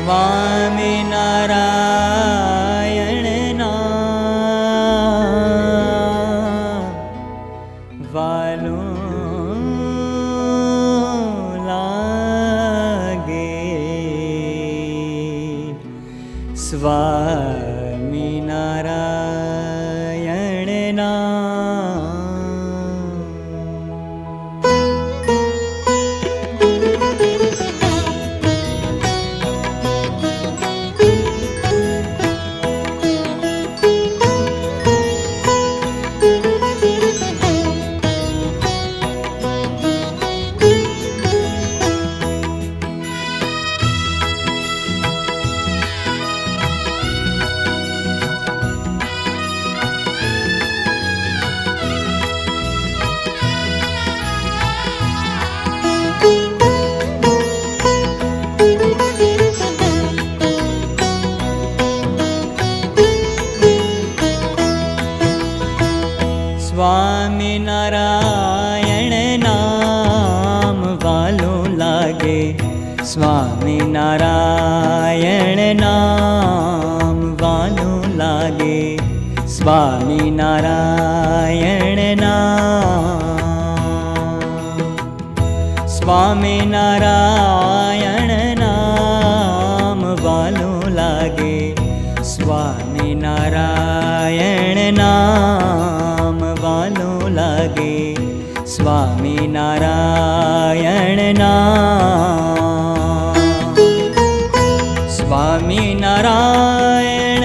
स्वामिीनाारायणना बाले स्वामिीनाारायणना સ્વામી નારાયણ નામ વાલું લાગે. સ્વામી નારાયણ નામ. સ્વામી નારાયણ નામ વાલું લાગે. સ્વામી નારાયણ નામ વાલું લાગે. સ્વામી નારાયણ નામ स्वामी नारायण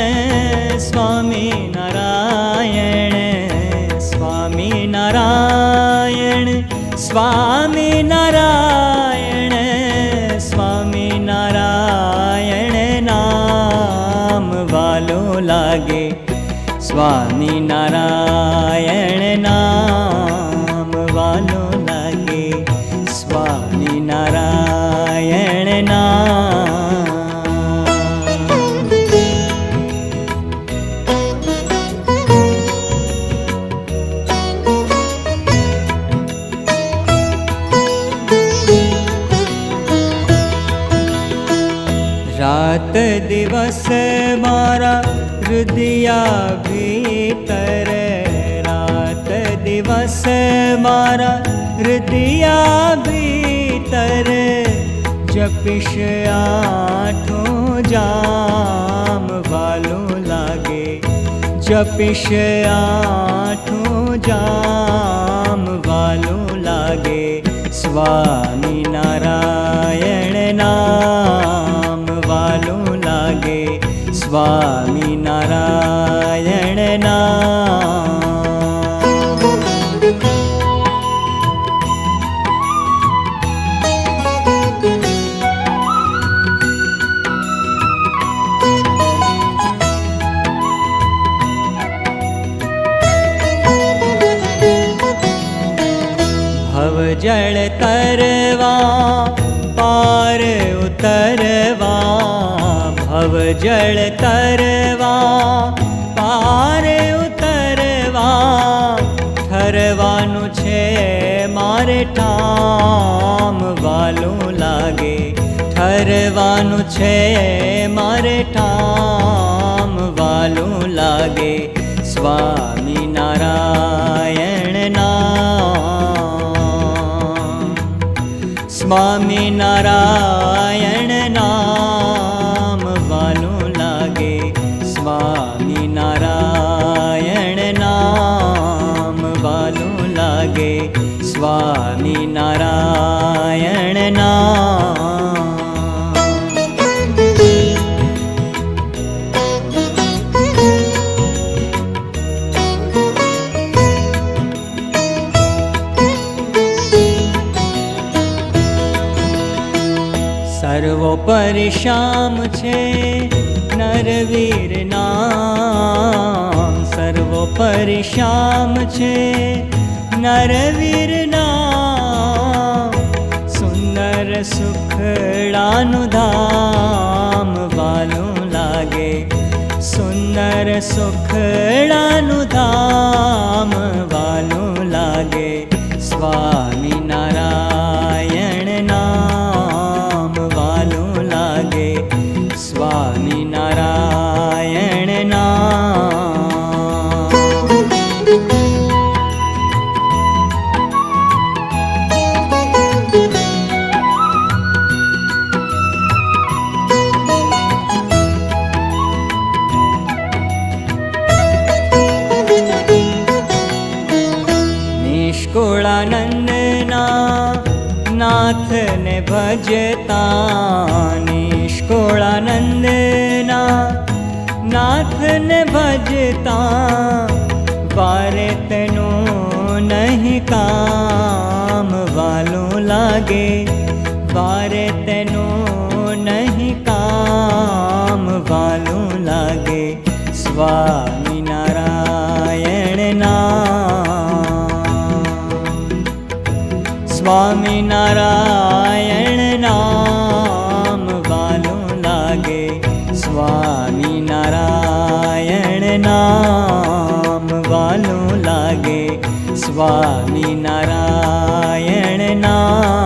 स्वामी नारायण स्वामी नारायण स्वामी नारायण स्वामी नारायण नाम नमब लागे। स्वामी नारायण। दिवस मारा रुदिया भी तर रात दिवस मारा रुदया भी तर् जिश आं जलो लगे। जपिश आम बालो लगे। स्वामि જળ તરવા પાર ઉતરવા ભવ જળ તરવા પાર ઉતરવા ઠરવાનું છે મારે ઠામ વાલું લાગે ઠરવાનું છે મારે ઠામ વાલું લાગે સ્વામિનારાયણ નામ સ્વામી નારાયણ નામ વાલું લાગે. સ્વામી નારાયણ નામ વાલું લાગે. સ્વામી નારાયણ નામ परिश्याम छे नरवीर नाम। सर्वोपरि श्याम छे नरवीर नाम। सुन्दर सुखडानुधाम सुखानुलु लागे। सुन्दर सुखडानुधाम भजता निष्कोळान नाथन भजता वारतनो नहि काम वालो लागे। वारतनो नहि काम वगे स्वामी नारायण ना स्वामी नारायण ભવાની નારાયણ ના